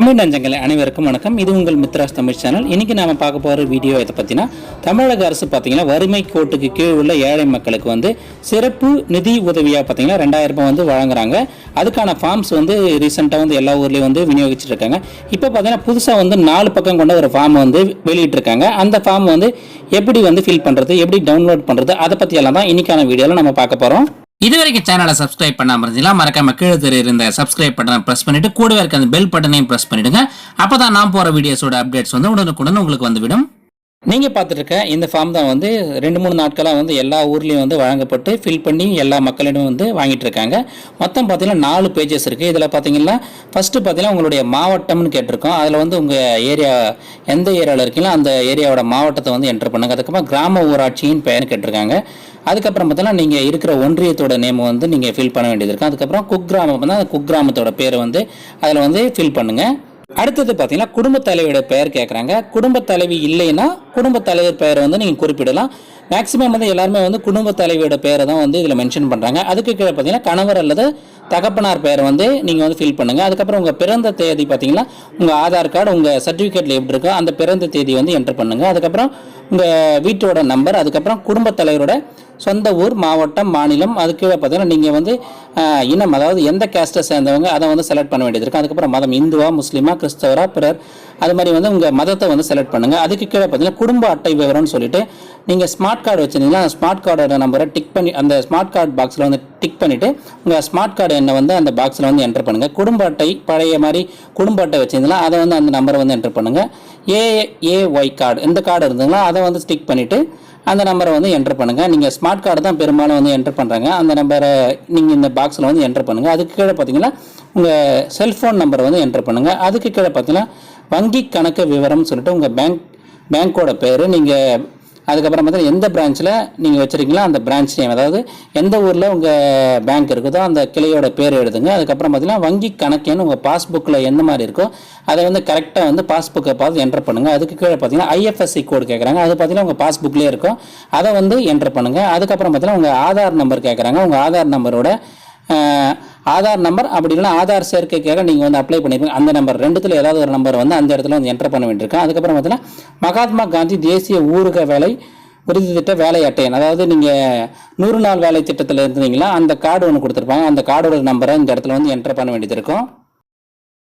தமிழ் அனைவருக்கும் வணக்கம். இது உங்கள் மித்ராஸ் தமிழ் சேனல். இன்றைக்கி நாம் பார்க்க போகிற வீடியோ இதை பற்றினா தமிழக அரசு பார்த்தீங்கன்னா வறுமை கோட்டுக்கு கீழ் உள்ள ஏழை மக்களுக்கு வந்து சிறப்பு நிதி உதவியாக பார்த்தீங்கன்னா ரெண்டாயிரம் ரூபாய் வந்து வழங்குறாங்க. அதுக்கான ஃபார்ம்ஸ் வந்து ரீசெண்டாக வந்து எல்லா ஊர்லேயும் வந்து விநியோகிச்சுட்டு இருக்காங்க. இப்போ பார்த்தீங்கன்னா புதுசாக வந்து நாலு பக்கம் கொண்ட ஒரு ஃபார்ம் வந்து வெளியிட்டிருக்காங்க. அந்த ஃபார்ம் வந்து எப்படி வந்து ஃபில் பண்ணுறது எப்படி டவுன்லோட் பண்ணுறது அதை பற்றியெல்லாம் தான் இன்னைக்கான வீடியோவில் நம்ம பார்க்க போகிறோம் இது வரைக்கும் சேனலை சப்ஸ்கிரைப் பண்ணாம இருந்தீங்களா மறக்காம கீழே தெரிய இருந்த சப்ஸ்கிரைப் பட்டனை ப்ரெஸ் பண்ணிட்டு கூடவே இருக்க அந்த பெல் பட்டனையும் பிரஸ் பண்ணிடுங்க. அப்பதான் நான் போற வீடியோஸோட அப்டேட்ஸ் வந்து உடனுக்குடன் உங்களுக்கு வந்துவிடும் நீங்கள் பார்த்துட்டு இருக்க இந்த ஃபார்ம் தான் வந்து ரெண்டு மூணு நாட்களாக வந்து எல்லா ஊர்லேயும் வந்து வழங்கப்பட்டு ஃபில் பண்ணி எல்லா மக்களிடம் வந்து வாங்கிட்டு இருக்காங்க மொத்தம் பார்த்தீங்கன்னா நாலு பேஜஸ் இருக்குது இதில் பார்த்தீங்கன்னா ஃபஸ்ட்டு பார்த்தீங்கன்னா உங்களுடைய மாவட்டம்னு கேட்டிருக்கோம். அதில் வந்து உங்கள் ஏரியா எந்த ஏரியாவில் இருக்கீங்களோ அந்த ஏரியாவோட மாவட்டத்தை வந்து என்டர் பண்ணுங்க. அதுக்கப்புறம் கிராம ஊராட்சியின் பெயர் கேட்டிருக்காங்க. அதுக்கப்புறம் பார்த்தீங்கன்னா நீங்கள் இருக்கிற ஒன்றியத்தோட நேம் வந்து நீங்கள் ஃபில் பண்ண வேண்டியது இருக்கும் அதுக்கப்புறம் குக்கிராமம் தான் அந்த குக்கிராமத்தோட பேர் வந்து அதில் வந்து ஃபில் பண்ணுங்கள் அடுத்தது பார்த்தீங்கன்னா குடும்ப தலைவியோட பெயர் கேட்குறாங்க குடும்ப தலைவி இல்லைன்னா குடும்ப தலைவர் பெயரை வந்து நீங்கள் குறிப்பிடலாம். மேக்ஸிமம் வந்து எல்லாருமே வந்து குடும்ப தலைவியோட பெயரை தான் வந்து இதில் மென்ஷன் பண்ணுறாங்க அதுக்கு கீழே பார்த்தீங்கன்னா கணவர் அல்லது தகப்பனார் பெயரை வந்து நீங்கள் வந்து ஃபில் பண்ணுங்கள் அதுக்கப்புறம் உங்கள் பிறந்த தேதி பார்த்தீங்கன்னா உங்கள் ஆதார் கார்டு உங்கள் சர்டிஃபிகேட்டில் எப்படி இருக்கோ அந்த பிறந்த தேதி வந்து என்டர் பண்ணுங்கள் அதுக்கப்புறம் உங்கள் வீட்டோட நம்பர் அதுக்கப்புறம் குடும்ப தலைவரோட சொந்த ஊர் மாவட்டம் மாநிலம் அது கீழே பார்த்தீங்கன்னா நீங்கள் வந்து இனம் அதாவது எந்த கேஸ்ட்டை சேர்ந்தவங்க அதை வந்து செலக்ட் பண்ண வேண்டியது இருக்கும் அதுக்கப்புறம் மதம் இந்துவா முஸ்லீமா கிறிஸ்தவரா பிறர் அது மாதிரி வந்து உங்கள் மதத்தை வந்து செலக்ட் பண்ணுங்கள் அதுக்கு கீழே பார்த்தீங்கன்னா குடும்ப அட்டை விவரம்னு சொல்லிட்டு நீங்கள் ஸ்மார்ட் கார்டு வச்சிருந்தீங்கன்னா அந்த ஸ்மார்ட் கார்டோட நம்பரை டிக் பண்ணி அந்த ஸ்மார்ட் கார்டு பாக்ஸில் வந்து டிக் பண்ணிவிட்டு உங்கள் ஸ்மார்ட் கார்டு எண்ணை வந்து அந்த பாக்ஸில் வந்து என்டர் பண்ணுங்கள் குடும்ப அட்டை பழைய மாதிரி குடும்ப அட்டை வச்சிருந்தீங்கன்னா அதை வந்து அந்த நம்பரை வந்து என்டர் பண்ணுங்கள் ஏ ஏ ஒய் கார்டு எந்த கார்டு இருந்ததுங்களோ அதை வந்து ஸ்டிக் பண்ணிவிட்டு அந்த நம்பரை வந்து என்டர் பண்ணுங்கள் நீங்கள் ஸ்மார்ட் கார்டு தான் பெரும்பாலும் வந்து என்டர் பண்ணுறாங்க அந்த நம்பரை நீங்கள் இந்த பாக்ஸில் வந்து என்டர் பண்ணுங்கள் அதுக்கு கீழே பார்த்தீங்கன்னா உங்கள் செல்ஃபோன் நம்பரை வந்து என்டர் பண்ணுங்கள் அதுக்கு கீழே பார்த்தீங்கன்னா வங்கி கணக்கு விவரம்னு சொல்லிட்டு உங்கள் பேங்க் பேங்க்கோட பேர் நீங்கள் அதுக்கப்புறம் பார்த்தீங்கன்னா எந்த பிரான்ச்சில் நீங்கள் வச்சுருக்கீங்களோ அந்த பிரான்ச் நேம் அதாவது எந்த ஊரில் உங்கள் பேங்க் இருக்குதோ அந்த கிளையோட பேர் எழுதுங்க. அதுக்கப்புறம் பார்த்தீங்கன்னா வங்கி கணக்குன்னு உங்கள் பாஸ்புக்கில் எந்த மாதிரி இருக்கோ அதை வந்து கரெக்டாக வந்து பாஸ்புக்கை பார்த்து என்ட்ரு பண்ணுங்கள் அதுக்கு கீழே பார்த்தீங்கன்னா ஐஎஃப்எஸ்சி கோடு கேட்குறாங்க அது பார்த்தீங்கன்னா உங்கள் பாஸ்புக்லேயே இருக்கும். அதை வந்து என்ட்ரு பண்ணுங்கள் அதுக்கப்புறம் பார்த்தீங்கன்னா உங்கள் ஆதார் நம்பர் கேட்குறாங்க உங்கள் ஆதார் நம்பரோட ஆதார் நம்பர் அப்படி இல்லைன்னா ஆதார் சேர்க்கைக்காக நீங்கள் வந்து அப்ளை பண்ணிருப்பீங்க அந்த நம்பர் ரெண்டுத்தில் ஏதாவது ஒரு நம்பர் வந்து அந்த இடத்துல வந்து என்டர் பண்ண வேண்டியிருக்கும் அதுக்கப்புறம் பார்த்தீங்கன்னா மகாத்மா காந்தி தேசிய ஊரக வேலை உறுதி திட்ட வேலை அட்டையன். அதாவது நீங்கள் நூறு நாள் வேலை திட்டத்தில் இருந்தீங்களா அந்த கார்டு ஒன்று கொடுத்துருப்பாங்க. அந்த கார்டோட நம்பரை இந்த இடத்துல வந்து என்டர் பண்ண வேண்டியது இருக்கும்.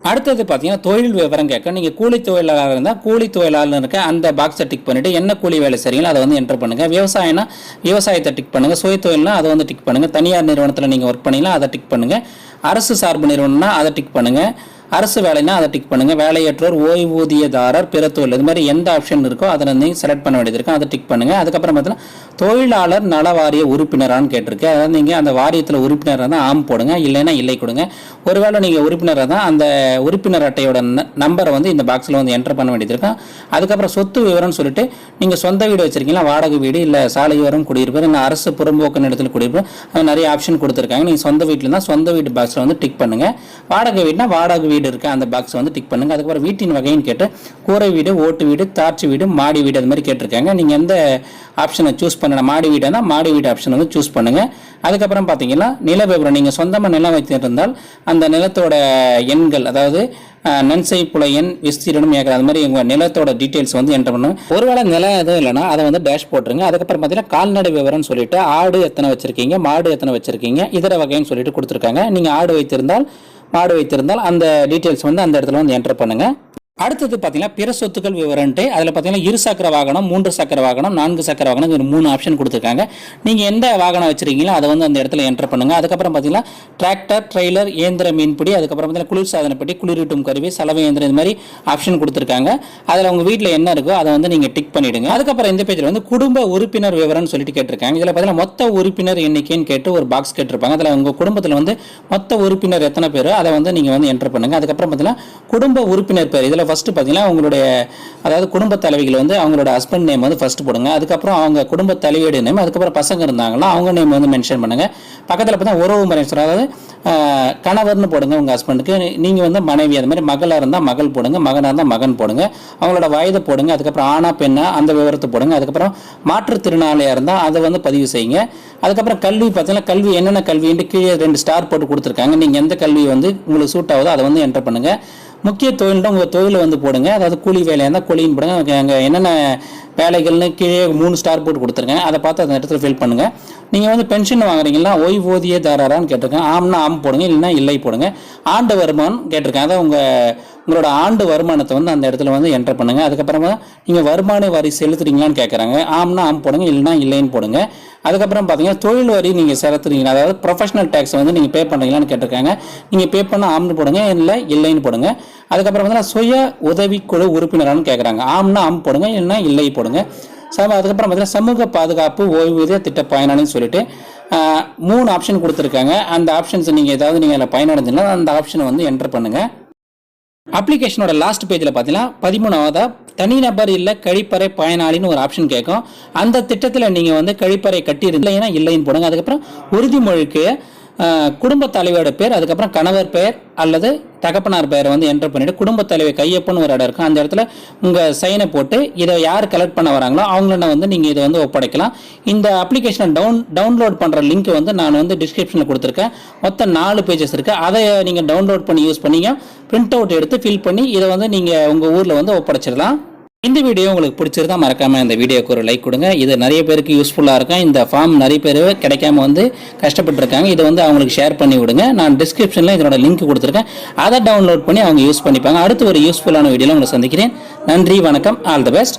அடுத்தது பார்த்தீங்கன்னா தொழில் விவரம் கேட்க நீங்கள் கூலி தொழிலாளர் இருந்தால் கூலி தொழிலாளர் இருக்க அந்த பாக்ஸை டிக் பண்ணிவிட்டு என்ன கூலி வேலை செய்கிறீங்களோ அதை வந்து என்டர் பண்ணுங்கள் விவசாயம்னா விவசாயத்தை டிக் பண்ணுங்கள் சுய தொழில்னா அதை வந்து டிக் பண்ணுங்கள் தனியார் நிறுவனத்தில் நீங்கள் ஒர்க் பண்ணிங்கன்னா அதை டிக் பண்ணுங்கள் அரசு சார்பு நிறுவனம்னா அதை டிக் பண்ணுங்கள் அரசு வேலைனா அதை டிக் பண்ணுங்கள் வேலையற்றோர் ஓய்வூதியதாரர் பிற தொழில் இது மாதிரி எந்த ஆப்ஷன் இருக்கோ அதை நீங்கள் செலக்ட் பண்ண வேண்டியது இருக்கும் அதை டிக் பண்ணுங்கள் அதுக்கப்புறம் பார்த்தீங்கன்னா தொழிலாளர் நல வாரிய உறுப்பினரான்னு கேட்டிருக்கு. அதாவது நீங்கள் அந்த வாரியத்தில் உறுப்பினராக தான் ஆம் போடுங்க இல்லைன்னா இல்லை கொடுங்க. ஒருவேளை நீங்கள் உறுப்பினராக தான் அந்த உறுப்பினர் அட்டையோட ந- நம்பரை வந்து இந்த பாக்ஸில் வந்து என்டர் பண்ண வேண்டியது இருக்கும். அதுக்கப்புறம் சொத்து விவரம்னு சொல்லிட்டு நீங்கள் சொந்த வீடு வச்சுருக்கீங்களா? வாடகை வீடு இல்லை சாலை விவரம் குடியிருப்பு இல்லை அரசு புறம்போக்கு நிலத்தில் குடியிருப்பு அது நிறைய ஆப்ஷன் கொடுத்துருக்காங்க. நீங்கள் சொந்த வீட்டில் தான் சொந்த வீட்டு பாக்ஸில் வந்து டிக் பண்ணுங்கள் வாடகை வீடுனா வாடகை வீடு இருக்குது அந்த பாக்ஸை வந்து டிக் பண்ணுங்கள் அதுக்கப்புறம் வீட்டின் வகைன்னு கேட்டு கூரை வீடு ஓட்டு வீடு தாட்சி வீடு மாடி வீடு அது மாதிரி கேட்டிருக்காங்க. நீங்கள் எந்த ஆப்ஷனை சூஸ் பண்ணுற மாடி வீடுனா மாடி வீடு ஆப்ஷன் வந்து சூஸ் பண்ணுங்க. அதுக்கப்புறம் பார்த்தீங்கன்னா நில விவரம். நீங்கள் சொந்தமாக நிலம் வைத்திருந்தால் அந்த நிலத்தோட எண்கள் அதாவது நன்சை புல எண் விஸ்தீரணம் ஏக்கர் அது மாதிரி உங்கள் நிலத்தோட டீட்டெயில்ஸ் வந்து என்டர் பண்ணுங்க. ஒருவேளை நிலம் எதுவும் இல்லைன்னா அதை வந்து டேஷ் போட்டுருங்க. அதுக்கப்புறம் பார்த்தீங்கன்னா கால்நடை விவரம்னு சொல்லிட்டு ஆடு எத்தனை வச்சுருக்கீங்க மாடு எத்தனை வச்சுருக்கீங்க இதர வகைன்னு சொல்லிட்டு கொடுத்துருக்காங்க. நீங்கள் ஆடு வைத்திருந்தால் மாடு வைத்திருந்தால் அந்த டீட்டெயில்ஸ் வந்து அந்த இடத்துல வந்து என்டர் பண்ணுங்கள் அடுத்தது பார்த்தீங்கன்னா பிற சொத்துக்கள் விவரம்ட்டு அதில் பார்த்தீங்கன்னா இரு சக்கர வாகனம் மூன்று சக்கர வாகனம் நான்கு சக்கர வாகனம் இது ஒரு மூணு ஆப்ஷன் கொடுத்துருக்காங்க. நீங்கள் எந்த வாகனம் வச்சுருக்கீங்களோ அதை வந்து அந்த இடத்துல என்டர் பண்ணுங்கள் அதுக்கப்புறம் பார்த்தீங்கன்னா டிராக்டர் ட்ரெய்லர் இயந்திர மீன்பிடி அதுக்கப்புறம் பார்த்தீங்கன்னா குளிர்சாதன பெட்டி குளிரூட்டும் கருவி சலவை இயந்திரம் இது மாதிரி ஆப்ஷன் கொடுத்துருக்காங்க. அதில் உங்கள் வீட்டில் என்ன இருக்கோ அதை வந்து நீங்கள் டிக் பண்ணிவிடுங்க அதுக்கப்புறம் இந்த பேஜில் வந்து குடும்ப உறுப்பினர் விவரம்னு சொல்லிட்டு கேட்டிருக்காங்க. இதில் பார்த்தீங்கன்னா மொத்த உறுப்பினர் எண்ணிக்கைன்னு கேட்டு ஒரு பாக்ஸ் கேட்டிருப்பாங்க. அதில் உங்கள் குடும்பத்தில் வந்து மொத்த உறுப்பினர் எத்தனை பேர் அதை வந்து நீங்கள் வந்து என்டர் பண்ணுங்க. அதுக்கப்புறம் பார்த்தீங்கன்னா குடும்ப உறுப்பினர் பேர் இதில் ஃபர்ஸ்ட் பார்த்தீங்கன்னா உங்களுடைய அதாவது குடும்ப தலைவிகள் வந்து அவங்களோட ஹஸ்பண்ட் நேம் வந்து ஃபஸ்ட்டு போடுங்க. அதுக்கப்புறம் அவங்க குடும்ப தலைவியோட நேம் அதுக்கப்புறம் பசங்க இருந்தாங்களா அவங்க நேம் வந்து மென்ஷன் பண்ணுங்கள் பக்கத்தில் பார்த்தா உறவு முறை அதாவது கணவர்னு போடுங்க உங்கள் ஹஸ்பண்டுக்கு நீங்கள் வந்து மனைவி அது மாதிரி மகளாக இருந்தால் மகள் போடுங்க மகனாக இருந்தால் மகன் போடுங்க. அவங்களோட வயதை போடுங்க அதுக்கப்புறம் ஆணா பெண்ணா அந்த விவரத்தை போடுங்க. அதுக்கப்புறம் மாற்றுத்திறனாளியாக இருந்தால் அதை வந்து பதிவு செய்யுங்க. அதுக்கப்புறம் கல்வி பார்த்தீங்கன்னா கல்வி என்னென்ன கல்வின்ட்டு கீழே ரெண்டு ஸ்டார் போட்டு கொடுத்துருக்காங்க. நீங்கள் எந்த கல்வி வந்து உங்களுக்கு சூட் ஆகுதோ அதை வந்து என்டர் பண்ணுங்கள் முக்கிய தொழில்னா உங்கள் தொழிலை வந்து போடுங்க. அதாவது கூலி வேலையாக இருந்தால் கூலின்னு போடுங்க. அங்கே என்னென்ன வேலைகள்னு கீழே மூணு ஸ்டார் போட்டு கொடுத்துருக்கேன் அதை பார்த்து அந்த இடத்துல ஃபில் பண்ணுங்கள் நீங்கள் வந்து பென்ஷன் வாங்குறீங்களா? ஓய்வூதிய தராரான்னு கேட்டிருக்கேன். ஆம்னா ஆம் போடுங்க இல்லைன்னா இல்லை போடுங்க. ஆண்டு வருமானம் கேட்டிருக்கேன். அதான் உங்கள் உங்களோட ஆண்டு வருமானத்தை வந்து அந்த இடத்துல வந்து என்டர் பண்ணுங்கள் அதுக்கப்புறமா நீங்கள் வருமான வரி செலுத்துறீங்களான்னு கேட்குறாங்க ஆம்னா ஆம் போடுங்க இல்லைன்னா இல்லைன்னு போடுங்க. அதுக்கப்புறம் பார்த்தீங்கன்னா தொழில் வரி நீங்கள் செலுத்துறீங்களா? அதாவது ப்ரொஃபஷனல் டேக்ஸ் வந்து நீங்கள் பே பண்ணுறீங்களான்னு கேட்டிருக்காங்க. நீங்கள் பே பண்ண ஆம்னு போடுங்க இல்லை இல்லைன்னு போடுங்க. அதுக்கப்புறம் வந்து சுய உதவிக்குழு உறுப்பினரானு கேட்குறாங்க ஆம்னா ஆம் போடுங்க இல்லைன்னா இல்லை போடுங்க. சம அதுக்கப்புறம் பார்த்தீங்கன்னா சமூக பாதுகாப்பு ஓய்வூதிய திட்ட பயனாளின்னு சொல்லிட்டு மூணு ஆப்ஷன் கொடுத்துருக்காங்க. அந்த ஆப்ஷன்ஸ் நீங்கள் ஏதாவது நீங்கள் அதில் பயனடைஞ்சுன்னா அந்த ஆப்ஷனை வந்து என்டர் பண்ணுங்கள் அப்ளிகேஷனோட லாஸ்ட் பேஜில் பார்த்தீங்கன்னா பதிமூணாவதா தனிநபர் இல்லை கழிப்பறை பயனாளின்னு ஒரு ஆப்ஷன் கேட்கும் அந்த திட்டத்தில் நீங்கள் வந்து கழிப்பறை கட்டியிருந்தீங்கன்னா இல்லைன்னு போடுங்க. அதுக்கப்புறம் உறுதிமொழிக்கு குடும்ப குடும்பத் தலைவியோட பேர் அதுக்கப்புறம் கணவர் பெயர் அல்லது தகப்பனார் பெயரை வந்து என்டர் பண்ணிவிட்டு குடும்ப தலைவி கையொப்பன்னு ஒரு இடம் இருக்கும் அந்த இடத்துல உங்கள் சைனை போட்டு இதை யார் கலெக்ட் பண்ண வராங்களோ அவங்கள வந்து நீங்கள் இதை வந்து ஒப்படைக்கலாம். இந்த அப்ளிகேஷனை டவுன் டவுன்லோட் பண்ணுற லிங்க் வந்து நான் வந்து டிஸ்கிரிப்ஷனில் கொடுத்துருக்கேன். மொத்தம் நாலு பேஜஸ் இருக்குது அதை நீங்கள் டவுன்லோட் பண்ணி யூஸ் பண்ணிங்க பிரிண்ட் அவுட் எடுத்து ஃபில் பண்ணி இதை வந்து நீங்கள் உங்கள் ஊரில் வந்து ஒப்படைச்சிடலாம். இந்த வீடியோ உங்களுக்கு பிடிச்சிருந்தா மறக்காம இந்த வீடியோக்கு ஒரு லைக் கொடுங்க. இது நிறைய பேருக்கு யூஸ்ஃபுல்லாக இருக்கும். இந்த ஃபார்ம் நிறைய பேர் கிடைக்காம வந்து கஷ்டப்பட்டுருக்காங்க. இதை வந்து அவங்களுக்கு ஷேர் பண்ணி விடுங்க. நான் டிஸ்கிரிப்ஷனில் இதனோட லிங்க் கொடுத்துருக்கேன். அதை டவுன்லோட் பண்ணி அவங்க யூஸ் பண்ணிப்பாங்க. அடுத்து ஒரு யூஸ்ஃபுல்லான வீடியோவில் உங்களை சந்திக்கிறேன். நன்றி வணக்கம். All the best